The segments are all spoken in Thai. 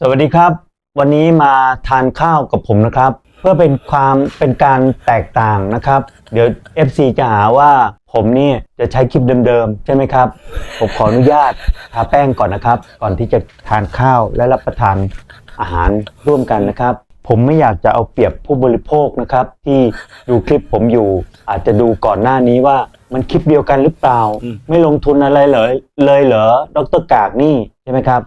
สวัสดีครับ วันนี้มาทานข้าวกับผมนะครับ เพื่อเป็นความเป็นการแตกต่างนะครับ เดี๋ยว FC จะหาว่าผมนี่จะใช้คลิปเดิมๆ ใช่ไหมครับ ผมขออนุญาตทาแป้งก่อนนะครับ ก่อนที่จะทานข้าวและรับประทานอาหารร่วมกันนะครับ ผมไม่อยากจะเอาเปรียบผู้บริโภคนะครับ ที่ดูคลิปผมอยู่ อาจจะดูก่อนหน้านี้ว่ามันคลิปเดียวกันหรือเปล่า ไม่ลงทุนอะไรเลยเลยเหรอดรกากนี่ใช่ไหมครับ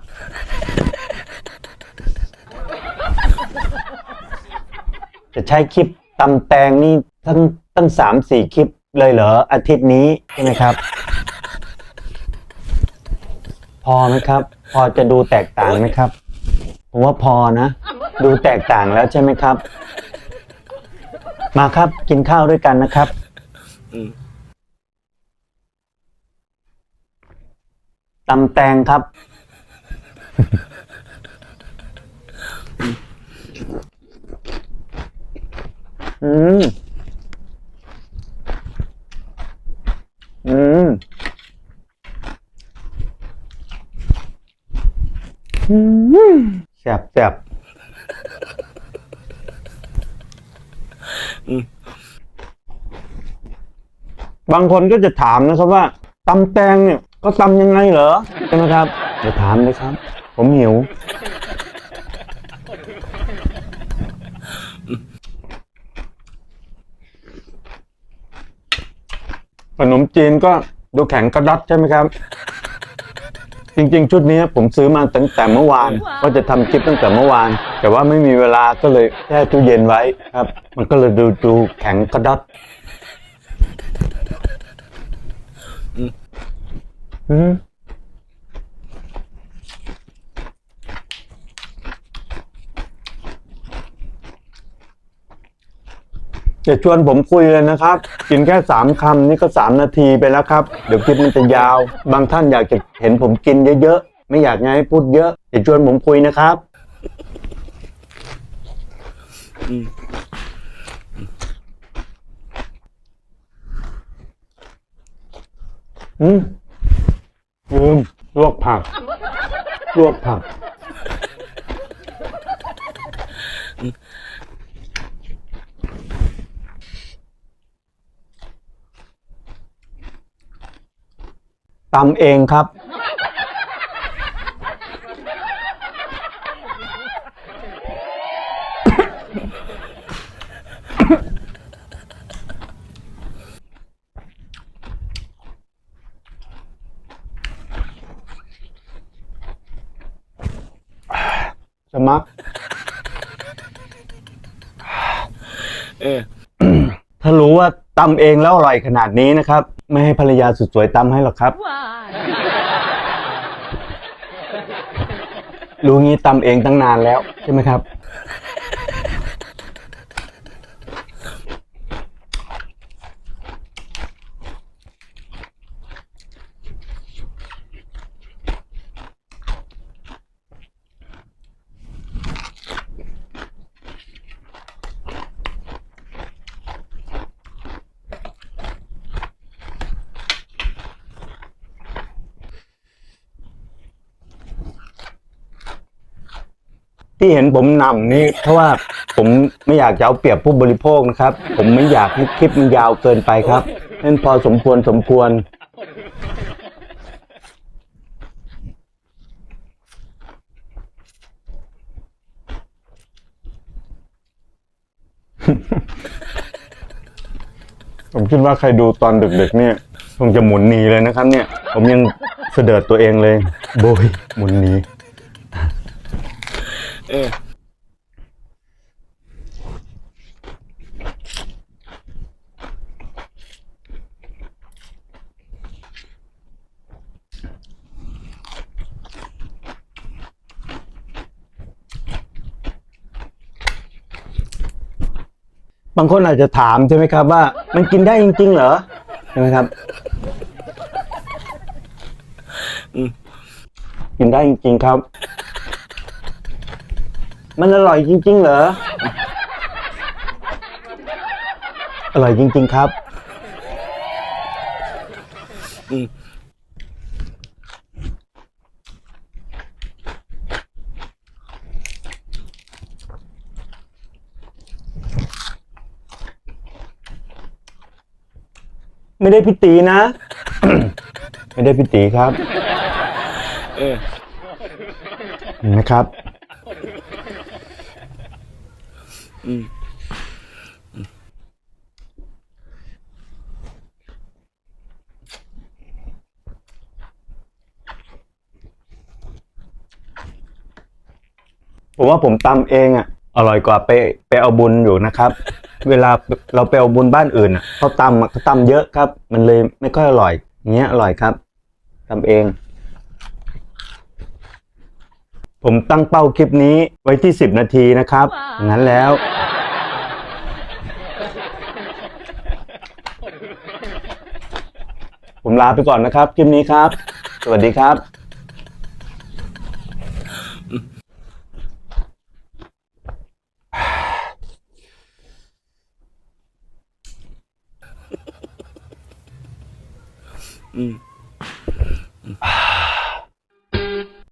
จะใช้คลิปตำแตงนี่ทั้งตั้งสามสี่คลิปเลยเหรออาทิตย์นี้ใช่ไหมครับ พอไหมครับ พอจะดูแตกต่างไหมครับ ผมว่าพอนะ ดูแตกต่างแล้วใช่ไหมครับ มาครับกินข้าวด้วยกันนะครับอืมตำแตงครับ อืม อืม อืมแซ่บแซ่บอืมบางคนก็จะถามนะครับว่าตำแตงเนี่ยก็ตำยังไงเหรอใช่ไหมครับเดี๋ยวถามเลยครับ ผมหิว ขนมจีนก็ดูแข็งกระดัดใช่ไหมครับ จริงๆ ชุดนี้ผมซื้อมาตั้งแต่เมื่อวานว่าจะทำคลิปตั้งแต่เมื่อวาน แต่ว่าไม่มีเวลาก็เลยแช่ตู้เย็นไว้ครับ มันก็เลยดูดูแข็งกระดัดอืม จะชวนผมคุยเลยนะครับ กินแค่สามคำนี่ก็สามนาทีไปแล้วครับ เดี๋ยวคลิปมันจะยาว บางท่านอยากจะเห็นผมกินเยอะๆ ไม่อยากไงให้พูดเยอะจะชวนผมคุยนะครับอืมลืมลวกผักลวกผัก ตำเองครับ สมัคร เออ ถ้ารู้ว่า ตำเองแล้วอร่อยขนาดนี้นะครับ ไม่ให้ภรรยาสุดสวยตำให้หรอกครับ Why? รู้งี้ตำเองตั้งนานแล้วใช่ไหมครับ ที่เห็นผมนำนี่เพราะว่าผมไม่อยากจะเอาเปรียบผู้บริโภคนะครับ ผมไม่อยากให้คลิปมันยาวเกินไปครับนั่นพอสมควรสมควร ผมคิดว่าใครดูตอนดึกๆเนี่ยคงจะหมุนหนีเลยนะครับ เนี่ย ผมยังเสดิร์ดตัวเองเลย โบยหมุนหนี เออ บางคนอาจจะถามใช่ไหมครับว่า มันกินได้จริงๆเหรอใช่ไหมครับอืม กินได้จริงๆครับ มันอร่อยจริง ๆ เหรอ อร่อยจริง ๆ ครับไม่ได้พี่ตีนะ ไม่ได้พี่ตีครับ เออ นะครับ อืมผมว่าผมตำเองอะ อร่อยกว่าไปไปเอาบุญอยู่นะครับ เวลาเราไปเอาบุญบ้านอื่นอะเขาตำอะเขาตำเยอะครับ มันเลยไม่ค่อยอร่อยอย่างเงี้ยอร่อยครับตำเอง ผมตั้งเป้าคลิปนี้ไว้ที่สิบนาทีนะครับอย่างนั้นแล้ว ผมลาไปก่อนนะครับ คลิปนี้ครับ สวัสดีครับ อืม